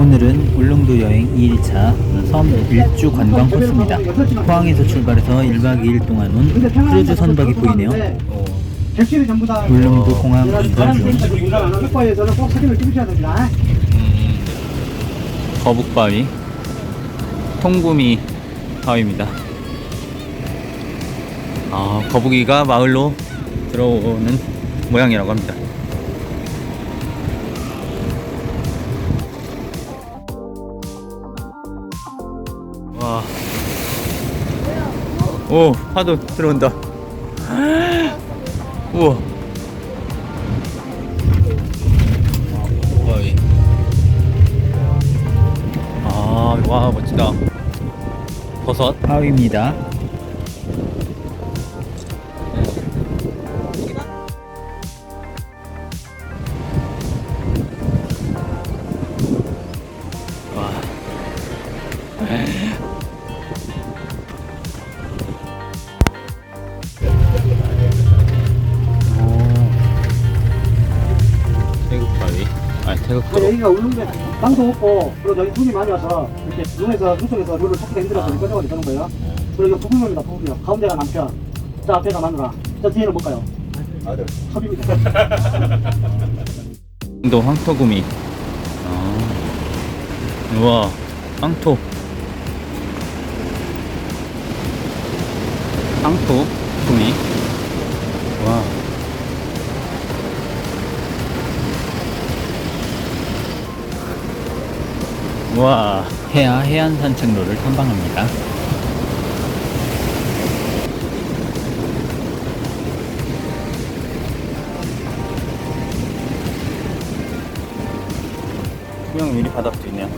오늘은 울릉도 여행 2일차 섬 일주 관광 코스입니다. 포항에서 출발해서 1박 2일 동안 온 크루즈 선박이 보이네요. 객실이 전부 다 울릉도 공항 운전 중 국가에서는 꼭 사진을 찍으셔야 됩니다. 음, 거북바위 통구미 바위입니다. 아, 거북이가 마을로 들어오는 모양이라고 합니다. 오, 파도 들어온다. 우와. 바위. 아, 와, 멋지다. 버섯. 바위입니다. 태국도. 여기가 울릉도 땅도 없고 그리고 여기 눈이 많이 와서 이렇게 눈에서 눈속에서 룰을 찾기가 힘들어서 이거 저거 되는 거예요. 그리고 이거 부부입니다 부부요. 가운데가 남편, 저 앞에가 마누라, 저 뒤에는 뭘까요? 아들. 섭입니다. 도 황토구미. 아. 우와, 황토. 황토 구미. 와. 와, 해야 해안 산책로를 탐방합니다. 수영 미리 바닥도 있네요.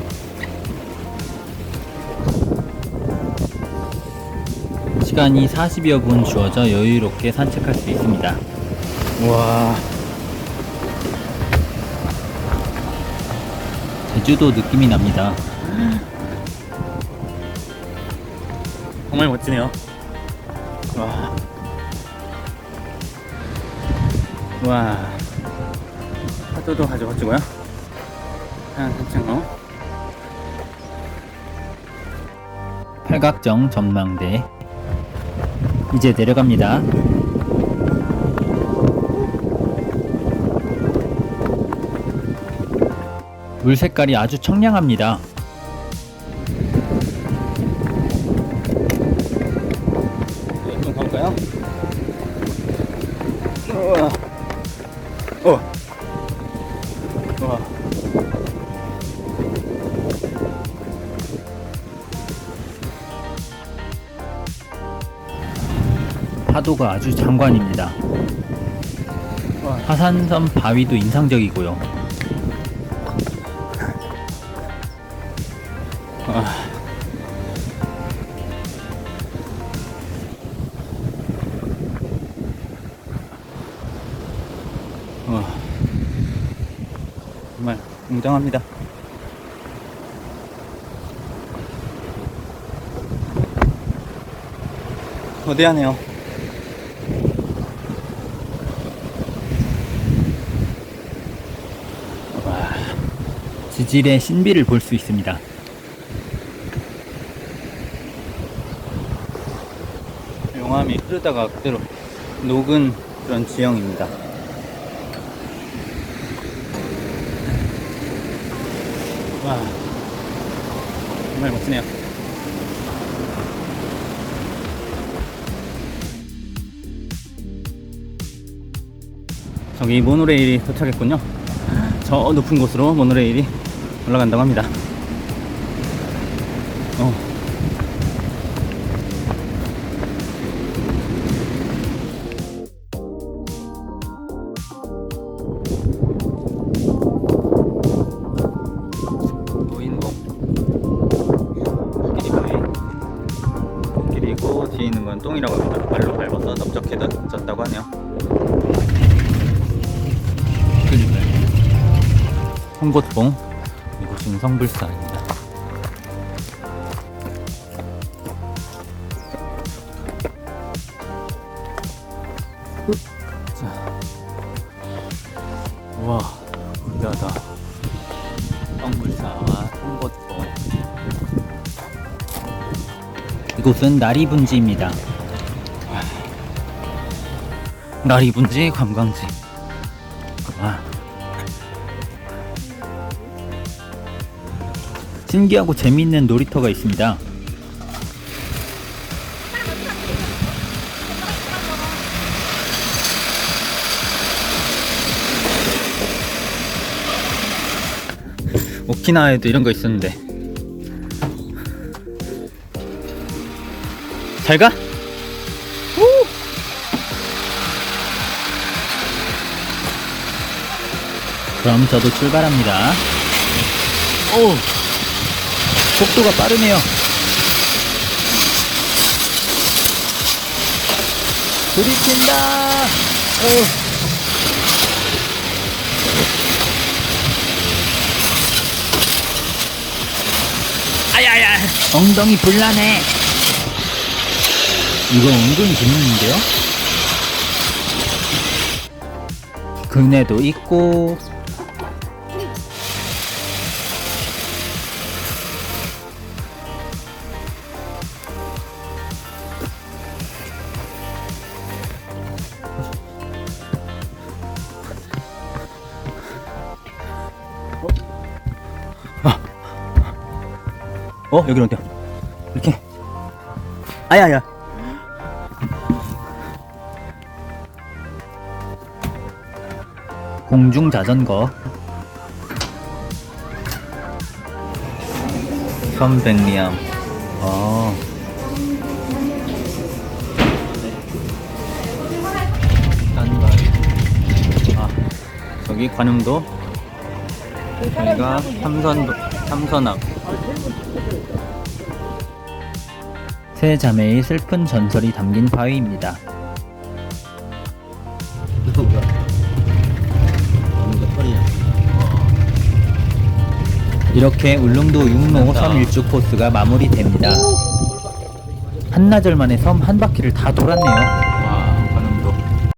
시간이 40여 분 주어져 여유롭게 산책할 수 있습니다. 와. 제주도 느낌이 납니다. 정말 멋지네요. 와. 와. 파도도 가져갔고요. 하얀 산책로. 팔각정 전망대. 이제 내려갑니다. 물 색깔이 아주 청량합니다. 좀 가볼까요? 우와. 우와. 우와. 파도가 아주 장관입니다. 하산섬 바위도 인상적이고요. 아. 와. 정말 웅장합니다. 거대하네요. 와, 지질의 신비를 볼 수 있습니다. 용암이 흐르다가 그대로 녹은 그런 지형입니다. 와, 정말 멋지네요. 저기 모노레일이 도착했군요. 저 높은 곳으로 모노레일이 올라간다고 합니다. 어. 똥이라고 합니다. 발로 밟아서 넓적해졌다고 하네요. 송곳봉 이곳은 성불사입니다. 자, 이곳은 나리분지입니다. 나리분지 관광지. 와. 신기하고 재미있는 놀이터가 있습니다. 오키나와에도 이런 거 있었는데. 잘 가? 그럼 저도 출발합니다. 오! 속도가 빠르네요. 들이킨다! 오. 아야야! 엉덩이 불나네! 이거 은근 재밌는데요? 그네도 있고, 어? 여기로 어디야? 이렇게. 아야야. 공중 자전거. 선백리암. 어. 아, 저기 관음도. 여기가 삼선도, 삼선암. 세 자매의 슬픈 전설이 담긴 바위입니다. 이렇게 울릉도 육로 섬 일주 코스가 마무리됩니다. 한나절 만에 섬 한 바퀴를 다 돌았네요.